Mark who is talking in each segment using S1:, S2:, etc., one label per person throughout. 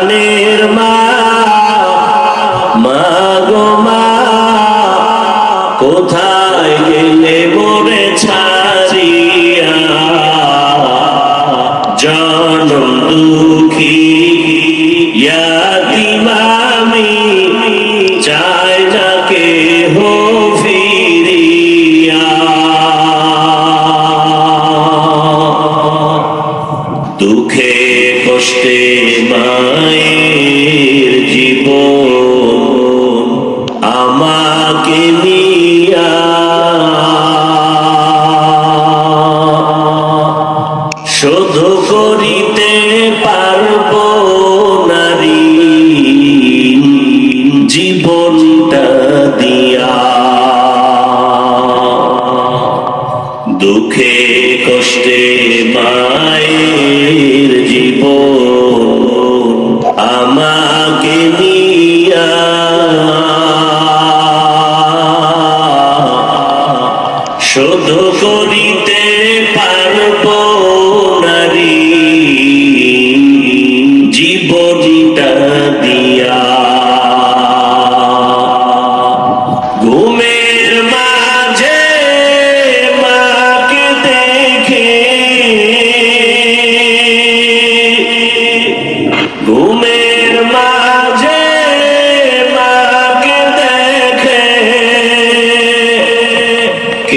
S1: প্রাণের মা গো মা, কোথায় গেলে মোরে ছাড়িয়া? জনম দুঃখী ইয়াতিমামি চাই না ফিরিয়া। দুঃখে কষ্টে মায়ের জীবন আমাকে নিয়া। শোধ করিতে পারব নারী, জীবনটা দিয়া। দুঃখে কষ্টে মায়ের জীবন শোধ করিতে পারব নারী জীবনটা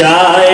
S1: চায়